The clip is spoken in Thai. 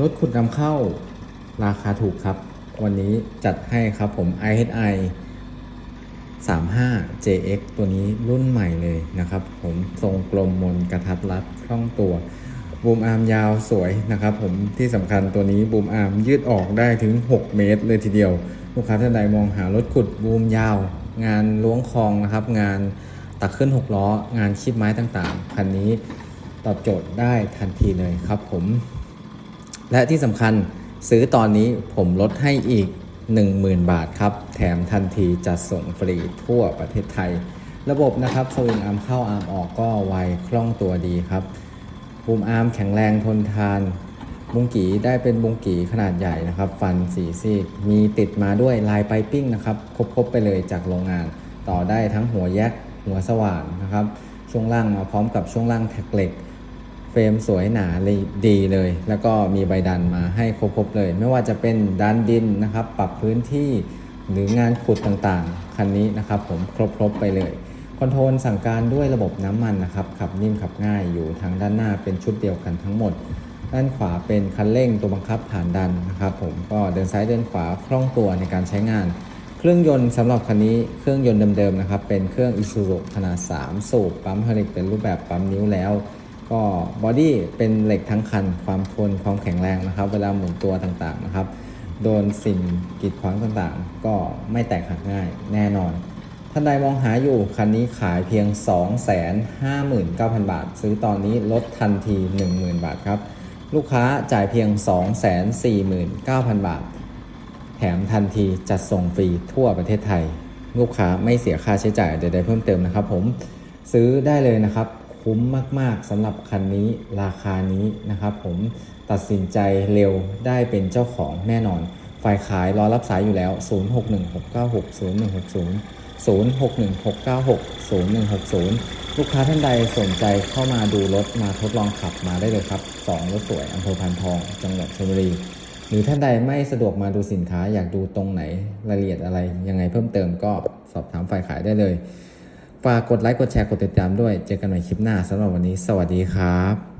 รถขุดนำเข้าราคาถูกครับ วันนี้จัดให้ครับผม IHI 35 JX ตัวนี้รุ่นใหม่เลยนะครับ ผมทรงกลมมนกระทัดรัดคล่องตัวบูมอาร์มยาวสวยนะครับ ผมที่สำคัญตัวนี้บูมอาร์มยืดออกได้ถึง 6 เมตรเลยทีเดียว ลูกค้าท่านใดมองหารถขุดบูมยาว งานล้วงคลองนะครับ งานตักขึ้น 6 ล้อ งานคีบไม้ต่างๆ คันนี้ตอบโจทย์ได้ทันทีเลยครับผม และที่สำคัญซื้อตอนนี้ผมลดให้อีก 10,000 บาทครับ แถมทันทีจัดส่งฟรีทั่วประเทศไทย ระบบนะครับสวิงอาร์มเข้าอาร์มออกก็ไวคล่องตัวดีครับบูมอาร์มแข็งแรงทนทานบุงกีได้เป็นบุงกีขนาดใหญ่นะครับ ฟันสีซีกมีติดมาด้วยลายไปปิ้งนะครับครบๆไปเลยจากโรงงาน ต่อได้ทั้งหัวแยกหัวสว่านนะครับ ช่วงล่างมาพร้อมกับช่วงล่างแท็กเหล็ก รมสวยหนาเลยดีเลย แล้วก็มีใบดันมาให้ครบๆเลย ไม่ว่าจะเป็นดันดินนะครับ ปรับพื้นที่หรืองานขุดต่างๆ คันนี้นะครับ ผมครบๆไปเลยคอนโทรลสั่งการด้วยระบบน้ำมันนะครับขับนิ่มขับง่ายอยู่ทางด้านหน้าเป็นชุดเดียวกันทั้งหมด ด้านขวาเป็นคันเร่งตัวบังคับผ่านดันนะครับ ผมก็เดินซ้ายเดินขวาคล่องตัวในการใช้งาน เครื่องยนต์สำหรับคันนี้เครื่องยนต์เดิมๆนะครับเป็นเครื่อง Isuzu ขนาด 3 สูบปั๊มผลิตเป็นรูปแบบปั๊มนิ้วแล้ว ก็บอดี้เป็นเหล็กทั้งคัน ความทนความแข็งแรงนะครับ เวลาหมุนตัวต่างๆนะครับ โดนสิ่งกีดขวางต่างๆ ก็ไม่แตกหักง่ายแน่นอน ท่านใดมองหาอยู่คันนี้ขายเพียง 259,000 บาท ซื้อตอนนี้ลดทันที 10,000 บาทครับ ลูกค้าจ่ายเพียง 249,000 บาท แถมทันทีจัดส่งฟรีทั่วประเทศไทย ลูกค้าไม่เสียค่าใช้จ่ายใดๆเพิ่มเติมนะครับ ผมซื้อได้เลยนะครับ คุ้มมากๆสำหรับคันนี้ราคานี้นะครับ ผมตัดสินใจเร็วได้เป็นเจ้าของแน่นอน ฝ่ายขายรอรับสายอยู่แล้ว 0616960160 0616960160 ลูกค้าท่านใดสนใจเข้ามาดูรถมาทดลองขับมาได้เลยครับสองรถสวยอำเภอพันทอง จังหวัดชลบุรี หรือท่านใดไม่สะดวกมาดูสินค้าอยากดูตรงไหนรายละเอียดอะไรยังไงเพิ่มเติมก็สอบถามฝ่ายขายได้เลย ฝากกดไลค์กดแชร์กดติดตามด้วย เจอกันใหม่คลิปหน้าสำหรับวันนี้ สวัสดีครับ